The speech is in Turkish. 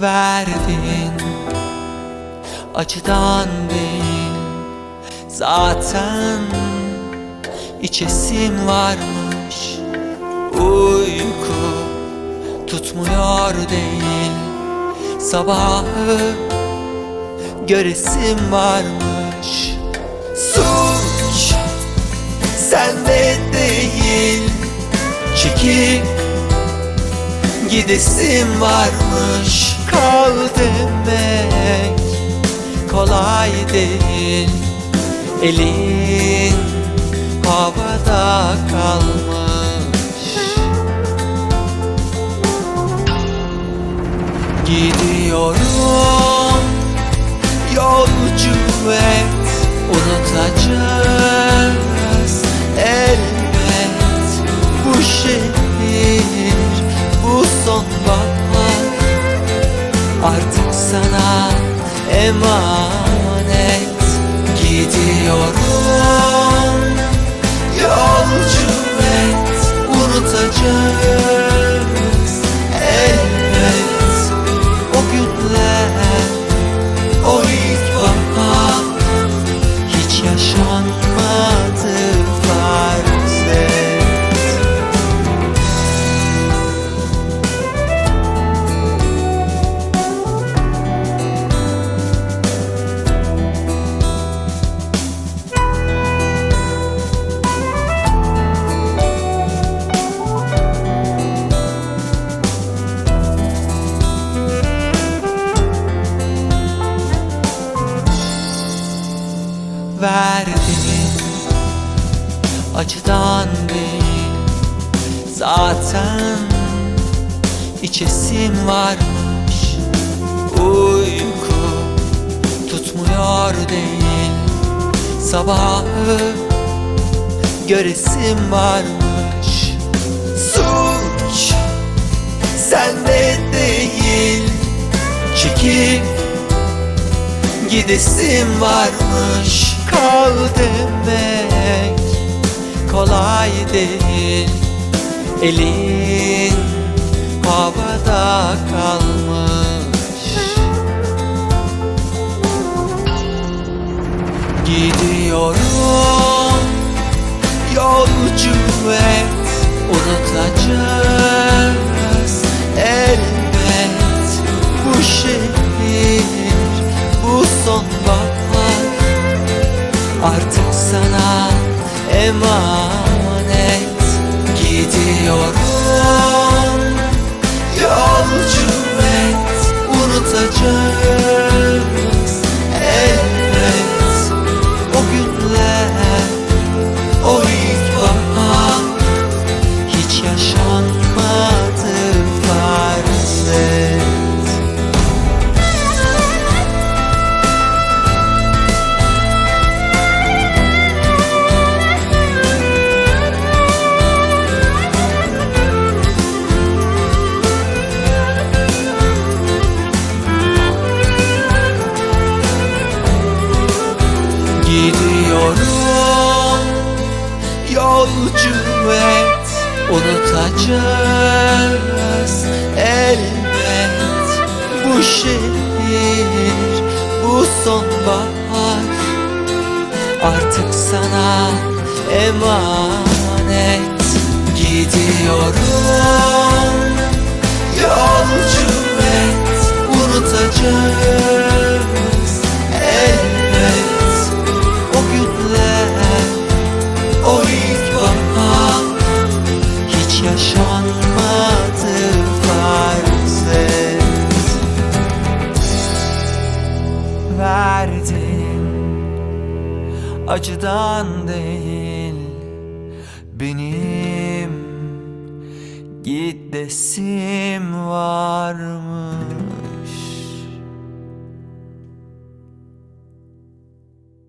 verdin. Acıdan değil Zaten içesim varmış. Uyku tutmuyor değil Sabahı göresim varmış. Suç sende değil Çekip gidesim varmış. Kal demek kolay değil. Elin havada kalmış. Gidiyorum. Yolcu et Unutacağız Artık sana emanet Gidiyorum verdin Acıdan değil Zaten içesim varmış. Uyku tutmuyor değil. Sabahı göresim varmış. Suç sende değil. Çekip gidesim varmış Kal demek kolay değil. Elin havada kalmış. Gidiyorum. Yolcu et Unutacağız emanet yolcu et Unutacağız elbet Bu şehir bu sonbahar. Artık sana emanet Gidiyorum. Yolcu et Unutacağız elbet o günler o Verdin acıdan değil Benim gidesim var mı?